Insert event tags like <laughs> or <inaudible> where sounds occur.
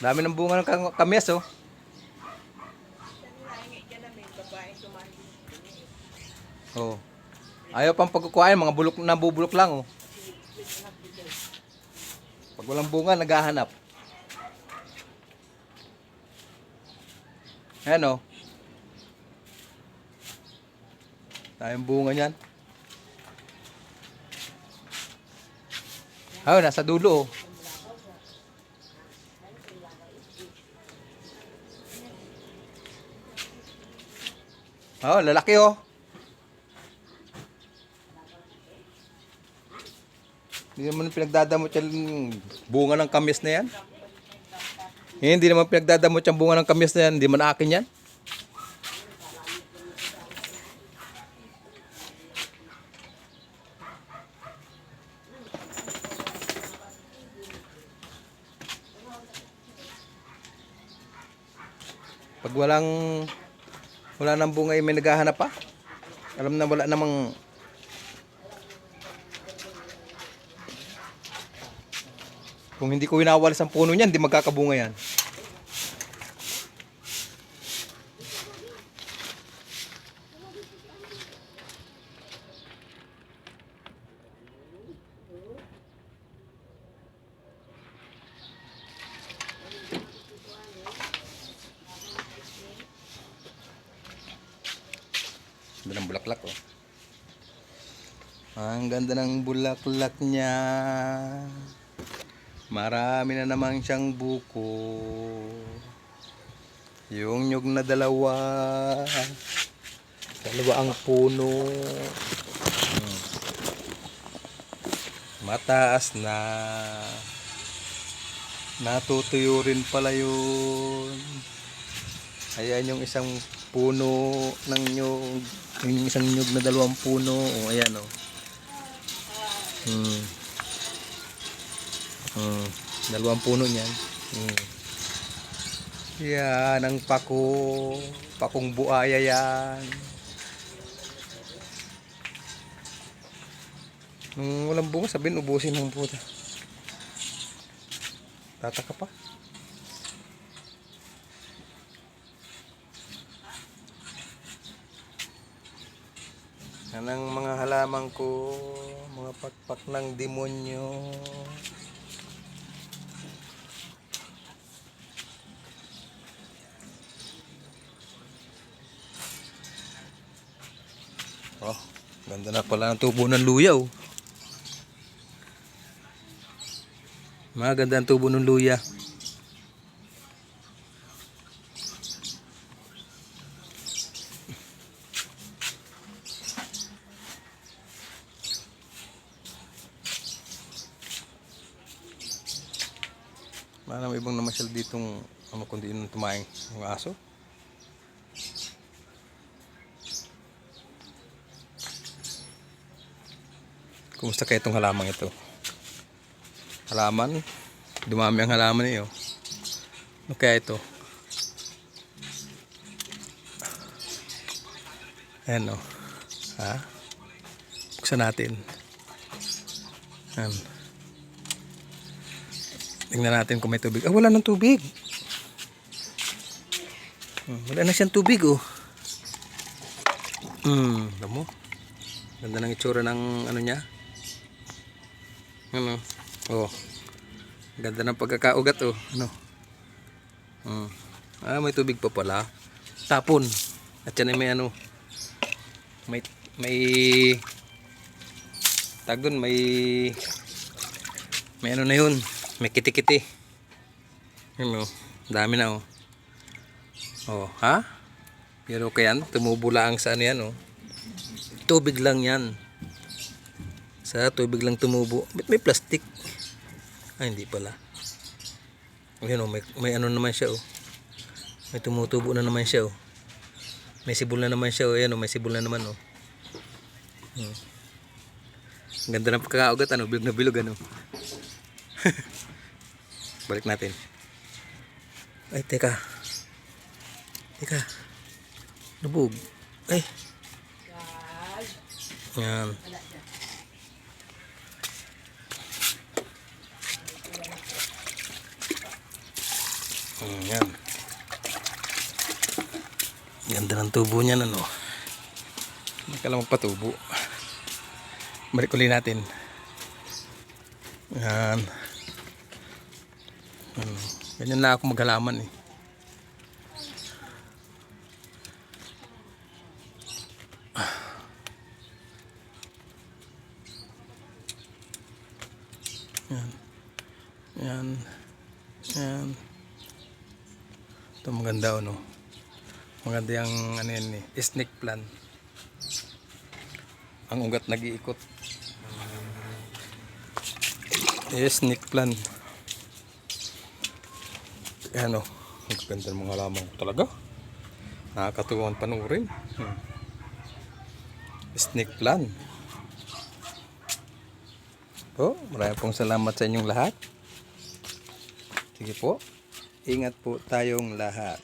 Dami ng bunga ng kam- kamyas oh. Oh. Ayaw pang pagkukuhain, mga bulok na bubulok lang oh. Pag walang bunga, naghahanap. Ayan oh. Tayong bunga niyan. Ayun, nasa dulo oh. Oh, lalaki oh. Hindi naman pinagdadamot yung bunga ng kamis na yan. Eh, hindi naman pinagdadamot yung bunga ng kamis na yan. Hindi man akin yan. Pag walang wala nang bunga eh, may naghahanap pa. Alam na wala namang Kung hindi ko winawalis ang puno niyan, hindi magkakabunga yan. Bulaklak oh. Ang ganda ng bulaklak niya. Marami na naman siyang buko. Yung nyug na dalawa. Dalawa ang puno. Mataas na. Natutuyo rin pala yun. Ayan yung isang puno ng nyug. Yung isang nyug na dalawang puno. O, ayan o. Hmm. Hmm. Dalawang puno niyan. Hmm. Yan, ang pako. Pakong buaya yan. Nung walang bunga, sabihin ubusin ng puta. Tataka pa. Yan ang mga halaman ko, mga pakpak ng demonyo. Oh, ganda na pala ng tubo ng luya oh. Maganda ang tubo ng luya. Marami ibang namasyal ditong ano kundi nung tumaing ng aso. Kumusta kaya itong halaman ito? Halaman? Dumami ang halaman niyo. Ano kaya ito? Ayan o. Ha? Buksan natin. Ayan. Tingnan natin kung may tubig. Ah, wala ng tubig. Hmm, wala na siyang tubig oh. Hmm, alam mo? Ganda ng itsura ng ano niya. Ano? Oh. Ganda ng pagkakaugat oh. Ano? Hmm. Ah, may tubig pa pala. Tapon. At yan ay may ano. May may tag may may ano na yun. May kiti-kiti. Ano? Dami na oh. Oh, ha? Pero kayan, tumubo lang sa ano yan oh. Tubig lang yan. Sa tubig lang tumubo. Ba't may plastic? Ay, hindi pala. Ayun oh, may, may ano naman siya oh. May tumutubo na naman siya oh. May sibol na naman siya oh. Ayan oh, may sibol na naman oh. Hmm. Ganda ng pagkakaugat ano, bilog na bilog ano. <laughs> Balik natin. Ay, teka. Teka. Lubog. Ay. Yan. Hmm, yan. Ganda ng tubo niyan ano. Hindi ka lang magpatubo. Balik uli natin. Yan. Ano, ganyan na ako maghalaman eh. Yan. Yan. Yan. Ito maganda ano. Maganda yung ano yan eh. Snake plant. Ang ugat nag-iikot. Eh, snake plant. Ano. Ang ganda ng mga lamang talaga. Nakakatuwang panurin. Hmm. Snake plant. Po, maraming pong salamat sa inyong lahat. Sige po. Ingat po tayong lahat.